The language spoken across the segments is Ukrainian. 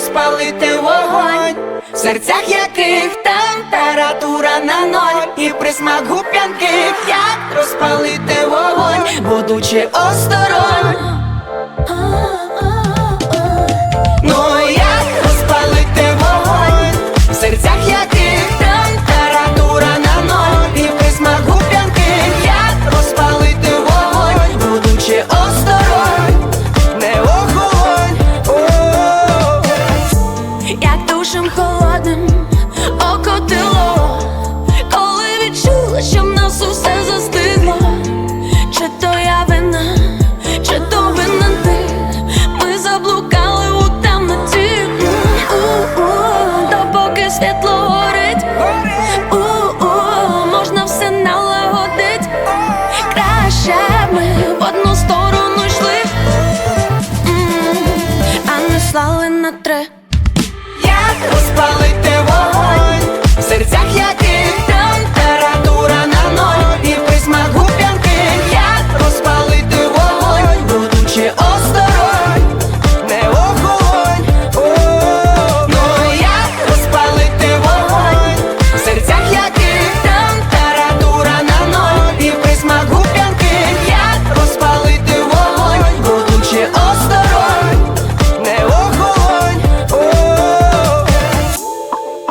розпалити вогонь, в серцях яких температура на ноль, і присмак гуп'янки, як розпалити вогонь, будучи осторонь. Душем холодним окотило, коли відчула, що в нас усе застигло, чи то я вина, чи то винен ти, ми заблукали у темноті, У-у, допоки світло горить, У-у, можна все налагодить, краще ми в одну сторону йшли, а не слали на три.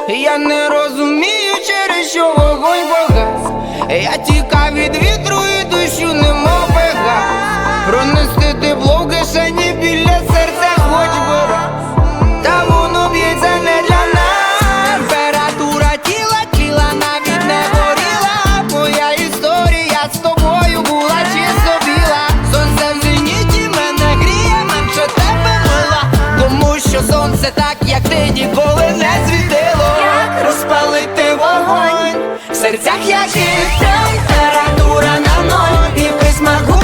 Я не розумію, через що вогонь погас. Я тікав від вітру і дощу немов пегас Пронести тепло в кишені біля серця хоч би раз. Та воно б'ється не для нас. Температура тіла, тіла навіть не горіла. Моя історія з тобою була чисто біла. Сонце в зеніті мене гріє, менше тебе мила. Тому що сонце так, як ти ніколи гостях я гіль Температура на ноль і присмаку